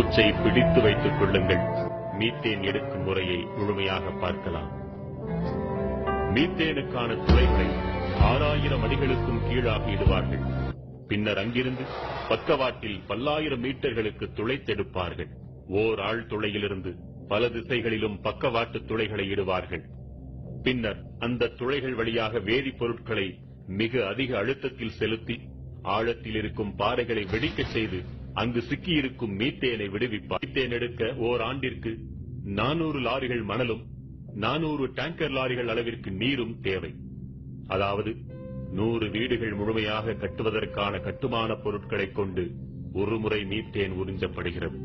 மூச்சை பிடித்து வைத்துக் கொள்ளுங்கள். மீத்தேன் எடுக்கும் முறையை முழுமையாக பார்க்கலாம். மீத்தேனுக்கான துறைகளை ஆறாயிரம் அடிகளுக்கும் கீழாக இடுவார்கள். பின்னர் அங்கிருந்து பக்கவாட்டில் பல்லாயிரம் மீட்டர்களுக்கு துளைத்தெடுப்பார்கள் ஓர் ஆள் துளையிலிருந்து பல திசைகளிலும் பக்கவாட்டு துளைகளை இடுவார்கள். பின்னர் அந்த துளைகள் வழியாக வேதிப்பொருட்களை மிக அதிக அழுத்தத்தில் செலுத்தி ஆழத்தில் இருக்கும் பாறைகளை வெடிக்கச் செய்து அங்கு சிக்கியிருக்கும் மீத்தேனை விடுவிப்பார். மீத்தேன் எடுக்க ஓர் ஆண்டிற்கு நானூறு லாரிகள் மணலும் நானூறு டேங்கர் லாரிகள் அளவிற்கு நீரும் தேவை. அதாவது நூறு வீடுகள் முழுமையாக கட்டுவதற்கான கட்டுமான பொருட்களை கொண்டு ஒரு முறை மீத்தேன் உறிஞ்சப்படுகிறது.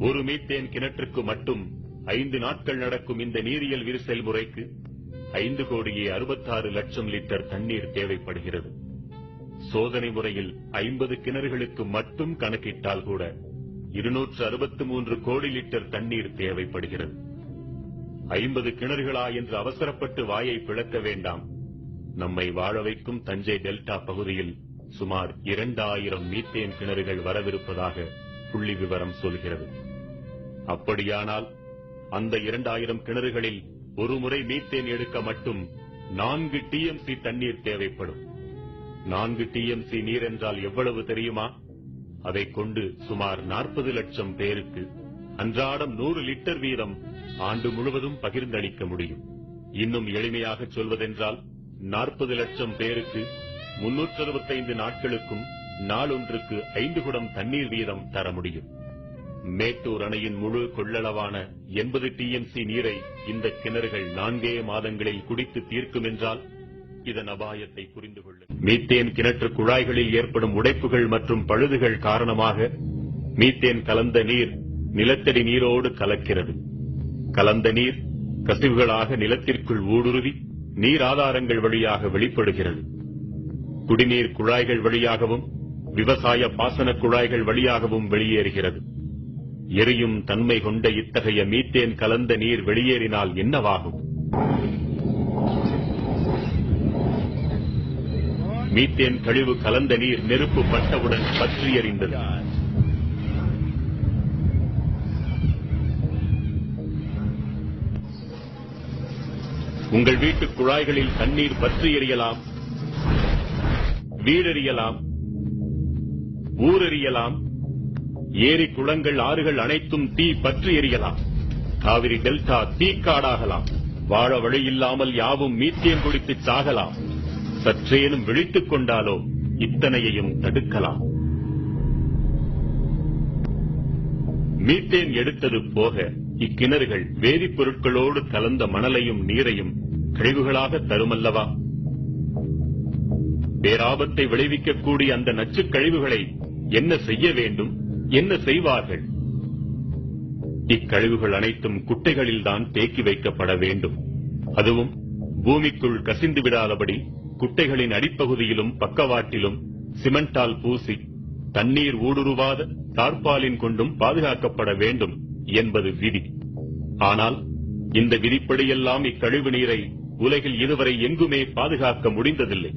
ஒரு மீத்தேன் கிணற்றுக்கு மட்டும் ஐந்து நாட்கள் நடக்கும் இந்த நீரியல் விரிசல் முறைக்கு ஐந்து கோடியே அறுபத்தாறு லட்சம் லிட்டர் தண்ணீர் தேவைப்படுகிறது. சோதனை முறையில் ஐம்பது கிணறுகளுக்கு மட்டும் கணக்கிட்டால் கூட இருநூற்று அறுபத்தி மூன்று கோடி லிட்டர் தண்ணீர் தேவைப்படுகிறது. ஐம்பது கிணறுகளா என்று அவசரப்பட்டு வாயை பிளக்க வேண்டாம். நம்மை வாழ வைக்கும் தஞ்சை டெல்டா பகுதியில் சுமார் இரண்டாயிரம் மீத்தேன் கிணறுகள் வரவிருப்பதாக புள்ளி விவரம் சொல்கிறது. அப்படியானால் அந்த இரண்டாயிரம் கிணறுகளில் ஒரு முறை மீத்தேன் எடுக்க மட்டும் நான்கு டிஎம்சி தண்ணீர் தேவைப்படும். நான்கு டிஎம்சி நீர் என்றால் எவ்வளவு தெரியுமா? அதை கொண்டு சுமார் நாற்பது லட்சம் பேருக்கு அன்றாடம் நூறு லிட்டர் வீதம் ஆண்டு முழுவதும் பகிர்ந்தளிக்க முடியும். இன்னும் எளிமையாக சொல்வதென்றால் நாற்பது லட்சம் பேருக்கு முன்னூற்று அறுபத்தைந்து நாட்களுக்கும் நாளொன்றுக்கு ஐந்து குடம் தண்ணீர் வீதம் தர முடியும். மேட்டூர் அணையின் முழு கொள்ளளவான எண்பது டிஎம்சி நீரை இந்த கிணறுகள் நான்கே மாதங்களில் குடித்து தீர்க்கும் என்றால் இதன் அபாயத்தை புரிந்து கொள்ளும் மீத்தேன் கிணற்று குழாய்களில் ஏற்படும் உடைப்புகள் மற்றும் பழுதுகள் காரணமாக மீத்தேன் கலந்த நீர் நிலத்தடி நீரோடு கலக்கிறது. கலந்த நீர் கசிவுகளாக நிலத்திற்குள் ஊடுருவி நீர் ஆதாரங்கள் வழியாக வெளிப்படுகிறது. குடிநீர் குழாய்கள் வழியாகவும் விவசாய பாசன குழாய்கள் வழியாகவும் வெளியேறுகிறது. எரியும் தன்மை கொண்ட இத்தகைய மீத்தேன் கலந்த நீர் வெளியேறினால் என்னவாகும்? மீத்தேன் கழிவு கலந்த நீர் நெருப்பு பட்டவுடன் பற்றி எறிந்தது உங்கள் வீட்டு குழாய்களில் தண்ணீர் பற்றி எறியலாம் வீடெறியலாம் ஊரெறியலாம். ஏரி குளங்கள் ஆறுகள் அனைத்தும் தீ பற்றி எறியலாம் காவிரி டெல்டா தீக்காடாகலாம். வாழ வழியில்லாமல் யாவும் மீத்தியம் குடித்து சாகலாம். சற்றேனும் விழித்துக் கொண்டாலோ இத்தனையையும் தடுக்கலாம். மீத்தேன் எடுத்தது போக இக்கிணறுகள் வேதிப்பொருட்களோடு கலந்த மணலையும் நீரையும் கழிவுகளாக தருமல்லவா? பேராபத்தை விளைவிக்கக்கூடிய அந்த நச்சுக் கழிவுகளை என்ன செய்ய வேண்டும்? என்ன செய்வார்கள்? இக்கழிவுகள் அனைத்தும் குட்டைகளில்தான் தேக்கி வைக்கப்பட வேண்டும். அதுவும் பூமிக்குள் கசிந்து விடாதபடி குட்டைகளின் அடிப்பகுதியிலும் பக்கவாட்டிலும் சிமெண்டால் பூசி தண்ணீர் ஊடுருவாத தார்பாலின் கொண்டும் பாதுகாக்கப்பட வேண்டும் என்பது விதி. ஆனால் இந்த விதிப்படியெல்லாம் இக்கழிவு நீரை உலகில் இதுவரை எங்குமே பாதுகாக்க முடிந்ததில்லை.